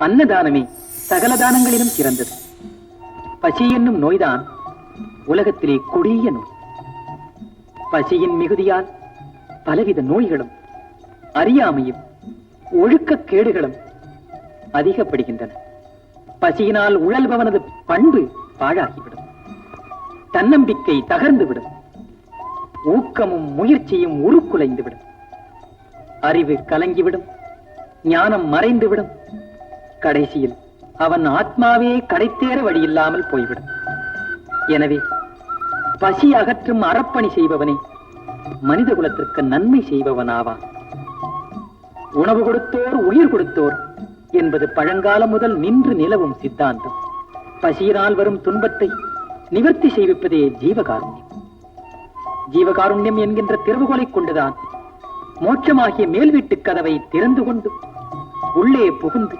அன்னதானமே சகல தானங்களிலும் சிறந்தது. பசி என்னும் நோய்தான் உலகத்திலே கொடிய நோய். பசியின் மிகுதியால் பலவித நோய்களும் அறியாமையும் ஒழுக்கக் கேடுகளும் அதிகப்படுகின்றன. பசியினால் உழல்பவனது பண்பு பாழாகிவிடும். தன்னம்பிக்கை தகர்ந்துவிடும். ஊக்கமும் முயற்சியும் உருக்குலைந்துவிடும். அறிவு கலங்கிவிடும். ஞானம் மறைந்துவிடும். கடைசியில் அவன் ஆத்மாவே கடைத்தேற வழியில்லாமல் போய்விடும். எனவே பசி அகற்றும் அறப்பணி செய்பவனே மனித குலத்திற்கு நன்மை செய்பவனாவான் உணவு கொடுத்தோர் உயிர் கொடுத்தோர் என்பது பழங்காலம் முதல் நின்று நிலவும் சித்தாந்தம். பசியினால் வரும் துன்பத்தை நிவர்த்தி செய்விப்பதே ஜீவகாருண்யம். ஜீவகாருண்யம் என்கின்ற திறவுகோலை கொண்டுதான் மோட்சமாகிய மேல் வீட்டுக் கதவை திறந்து கொண்டு உள்ளே புகுந்து